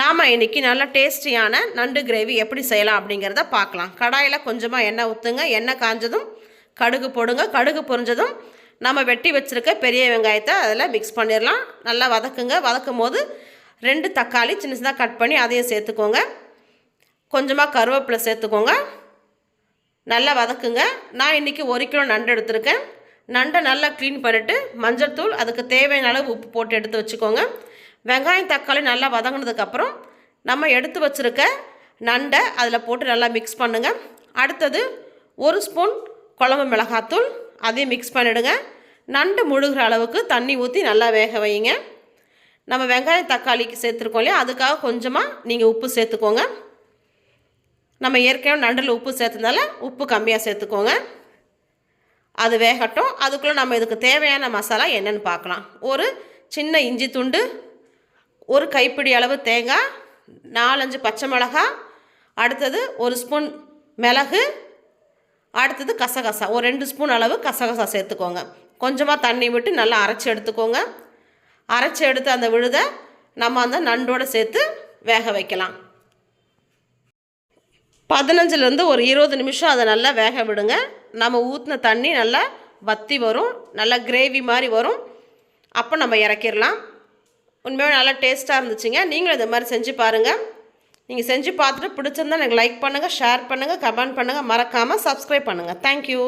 நாம் இன்றைக்கி நல்ல டேஸ்டியான நண்டு கிரேவி எப்படி செய்யலாம் அப்படிங்கிறத பார்க்கலாம். கடாயில் கொஞ்சமாக எண்ணெய் ஊற்றுங்க எண்ணெய் காஞ்சதும் கடுகு போடுங்க. கடுகு பொரிஞ்சதும் நம்ம வெட்டி வச்சுருக்க பெரிய வெங்காயத்தை அதில் மிக்ஸ் பண்ணிடலாம் நல்லா வதக்குங்க. வதக்கும் போது ரெண்டு தக்காளி சின்ன சின்னதாக கட் பண்ணி அதையும் சேர்த்துக்கோங்க. கொஞ்சமாக கருவேப்பிலை சேர்த்துக்கோங்க. நல்லா வதக்குங்க. நான் இன்றைக்கி ஒரு கிலோ நண்டு எடுத்திருக்கேன். நண்டை நல்லா க்ளீன் பண்ணிவிட்டு மஞ்சள் தூள் அதுக்கு தேவையான அளவு உப்பு போட்டு எடுத்து வச்சுக்கோங்க. வெங்காயம் தக்காளி நல்லா வதங்கினதுக்கப்புறம் நம்ம எடுத்து வச்சுருக்க நண்டை அதில் போட்டு நல்லா மிக்ஸ் பண்ணுங்கள் அடுத்தது ஒரு ஸ்பூன் குழம்பு மிளகாத்தூள் அதையும் மிக்ஸ் பண்ணிவிடுங்க நண்டு முழுகிற அளவுக்கு தண்ணி ஊற்றி நல்லா வேக வைங்க. நம்ம வெங்காயம் தக்காளிக்கு சேர்த்துருக்கோம் இல்லையா? அதுக்காக கொஞ்சமாக நீங்கள் உப்பு சேர்த்துக்கோங்க. நம்ம ஏற்கனவே நண்டில் உப்பு சேர்த்ததுனால உப்பு கம்மியாக சேர்த்துக்கோங்க. அது வேகட்டும். அதுக்குள்ளே நம்ம இதுக்கு தேவையான மசாலா என்னென்னு பார்க்கலாம். ஒரு சின்ன இஞ்சி துண்டு ஒரு கைப்பிடி அளவு தேங்காய் நாலஞ்சு பச்சை மிளகா அடுத்தது ஒரு ஸ்பூன் மிளகு அடுத்தது கசகசா. ஒரு ரெண்டு ஸ்பூன் அளவு கசகசா சேர்த்துக்கோங்க. கொஞ்சமாக தண்ணி விட்டு நல்லா அரைச்சி எடுத்துக்கோங்க. அரைச்சி எடுத்து அந்த விழுதை நம்ம அந்த நண்டோடு சேர்த்து வேக வைக்கலாம். பதினஞ்சுலேருந்து ஒரு இருபது நிமிஷம் அதை நல்லா வேக விடுங்க. நம்ம ஊற்றின தண்ணி நல்லா வத்தி வரும். நல்லா கிரேவி மாதிரி வரும். அப்போ நம்ம இறக்கிடலாம். உண்மையாக நல்லா டேஸ்ட்டாக இருந்துச்சுங்க. நீங்களும் இது மாதிரி செஞ்சு பாருங்கள் நீங்கள் செஞ்சு பார்த்துட்டு பிடிச்சிருந்தா எனக்கு லைக் பண்ணுங்கள் ஷேர் பண்ணுங்கள் கமெண்ட் பண்ணுங்கள் மறக்காமல் சப்ஸ்கிரைப் பண்ணுங்கள் தேங்க்யூ